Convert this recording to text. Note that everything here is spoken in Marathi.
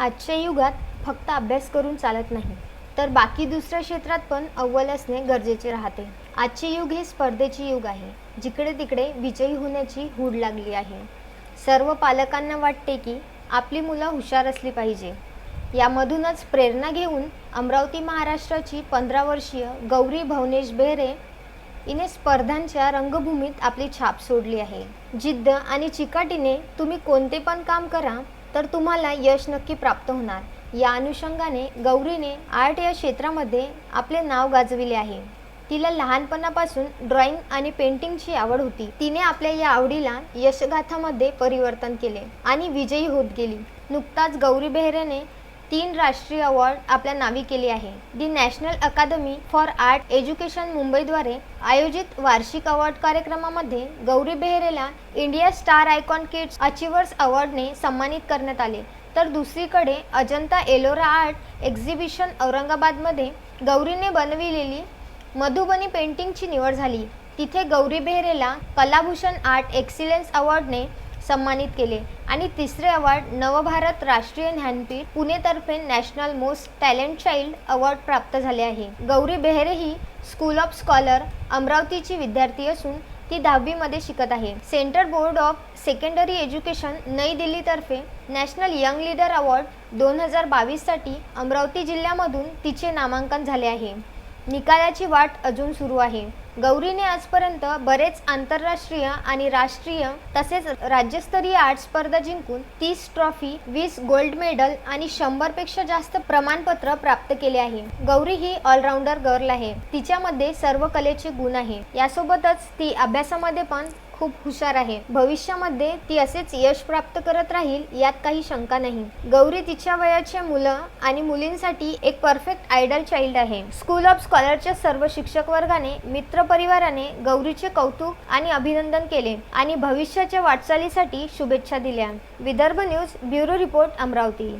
आजच्या युगात फक्त अभ्यास करून चालत नाही तर बाकी दुसऱ्या क्षेत्रात पण अव्वल असणे गरजेचे राहते. आजचे युग हे स्पर्धेचे युग आहे जिकडे तिकडे विजयी होण्याची हूड लागली आहे. सर्व पालकांना वाटते की आपली मुलं हुशार असली पाहिजे. यामधूनच प्रेरणा घेऊन अमरावती महाराष्ट्राची पंधरा वर्षीय गौरी भवनेश बेहरे हिने स्पर्धांच्या रंगभूमीत आपली छाप सोडली आहे. जिद्द आणि चिकाटीने तुम्ही कोणते पण काम करा तर तुम्हाला यश नक्की प्राप्त होणार. या अनुषंगाने गौरीने आर्ट या क्षेत्रामध्ये आपले नाव गाजविले आहे. तिला लहानपणापासून ड्रॉइंग आणि पेंटिंगची आवड होती. तिने आपल्या या आवडीला यशगाथामध्ये परिवर्तन केले आणि विजयी होत गेली. नुकताच गौरी बेहरेने तीन राष्ट्रीय अवॉर्ड आपल्या नावी केले आहे. The national academy for art education मुंबईद्वारे आयोजित वार्षिक अवॉर्ड कार्यक्रमामध्ये Gauri बेहरेला India star icon kids achievers अवॉर्डने सन्मानित करण्यात आले. तर दुसरीकडे अजंता एलोरा आर्ट एक्झिबिशन औरंगाबादमध्ये गौरीने बनविलेली मधुबनी पेंटिंगची निवड झाली. तिथे गौरी बेहरेला कलाभूषण आर्ट एक्सिलन्स अवॉर्डने सन्मानित केले. आणि तिसरे award Navbharat Rashtriya Gyanpeeth पुणेतर्फे national most talent child award प्राप्त झाले आहे. गौरी बेहरे ही स्कूल ऑफ स्कॉलर अमरावतीची विद्यार्थी असून ती दहावीमध्ये शिकत आहे. Central board of secondary education Nai दिल्लीतर्फे national young leader award दोन हजार बावीससाठी अमरावती जिल्ह्यामधून तिचे नामांकन झाले आहे. निकालाची वाट अजून सुरू आहे. गौरीने आजपर्यंत बरेच आंतरराष्ट्रीय आणि राष्ट्रीय तसेच राज्यस्तरीय आर्ट स्पर्धा जिंकून तीस ट्रॉफी वीस गोल्ड मेडल आणि शंभरपेक्षा जास्त प्रमाणपत्र प्राप्त केले आहे. गौरी ही ऑलराऊंडर गर्ल आहे. तिच्यामध्ये सर्व कलेचे गुण आहे. यासोबतच ती अभ्यासामध्ये पण खूप हुशार आहे. भविष्यामध्ये ती असेच यश प्राप्त करत राहील यात काही शंका नाही. गौरी तिच्या वयाचे मुलं आणि मुलींसाठी एक परफेक्ट आयडल चाइल्ड आहे. स्कूल ऑफ स्कॉलरच्या सर्व शिक्षक वर्गाने मित्र परिवाराने गौरीचे कौतुक आणि अभिनंदन केले आणि भविष्याच्या वाटचालीसाठी शुभेच्छा दिल्या. Vidarbha news bureau report Amravati.